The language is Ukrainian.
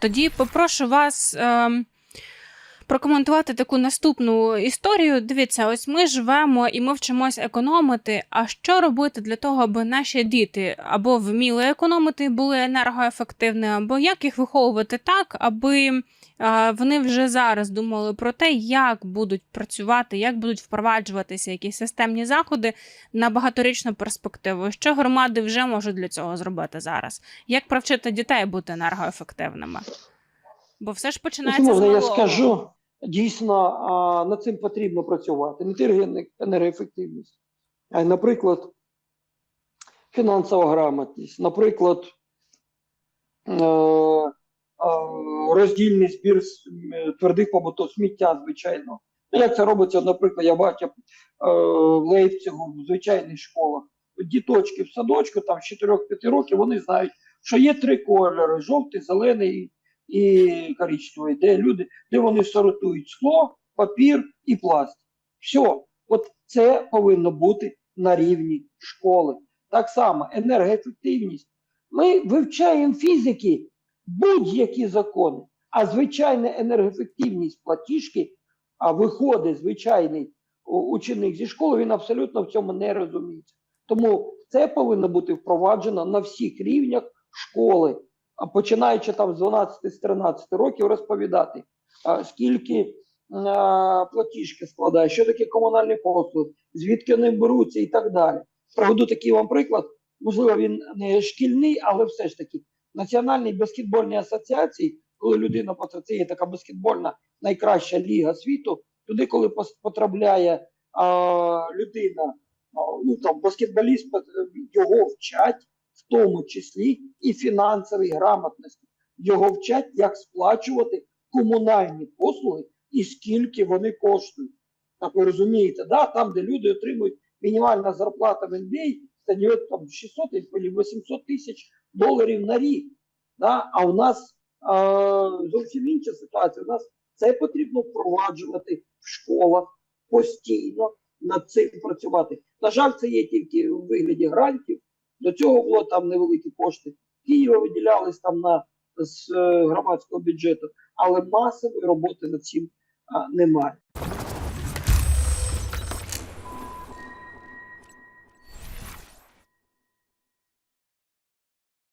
Тоді попрошу вас ем, прокоментувати таку наступну історію. Дивіться, ось ми живемо і ми вчимось економити. А що робити для того, аби наші діти або вміли економити, були енергоефективними, або як їх виховувати так, аби вони вже зараз думали про те, як будуть працювати, як будуть впроваджуватися якісь системні заходи на багаторічну перспективу. Що громади вже можуть для цього зробити зараз? Як привчити дітей бути енергоефективними? Бо все ж починається з я скажу, дійсно над цим потрібно працювати. Не тільки ене- енергоефективність, а й, наприклад, фінансова грамотність, наприклад, е, роздільний збір твердих побутових сміття, звичайно. Ну, Як це робиться, наприклад, я бачив е, в Лейпцигу, в звичайних школах. Діточки в садочку, там з 4-5 років, вони знають, що є три кольори: жовтий, зелений і коричневий, де люди, де вони сортують скло, папір і пластик. Все, от це повинно бути на рівні школи. Так само енергоефективність. Ми вивчаємо фізики будь-які закони, а звичайна енергоефективність платіжки, а виходить звичайний ученик зі школи, він абсолютно в цьому не розуміється. Тому це повинно бути впроваджено на всіх рівнях школи, починаючи там з 12 з 13 років розповідати, скільки платіжки складає, що таке комунальні послуги, звідки вони беруться і так далі. Проведу такий вам приклад. Можливо, він не шкільний, але все ж таки Національній баскетбольній асоціації, коли людина пот- це є така баскетбольна найкраща ліга світу, туди, коли потрапляє а, людина, ну там баскетболіст, його вчать, тому числі і фінансовій грамотності. Його вчать, як сплачувати комунальні послуги і скільки вони коштують. Так ви розумієте, да? там, де люди отримують мінімальна зарплата в NBA, це там 600 або 800 тисяч доларів на рік. Да? А у нас а, зовсім інша ситуація. У нас це потрібно впроваджувати в школах постійно над цим працювати. На жаль, це є тільки у вигляді грантів. До цього було там невеликі кошти. Києва виділялись там на з е, громадського бюджету, але масової роботи над цим немає.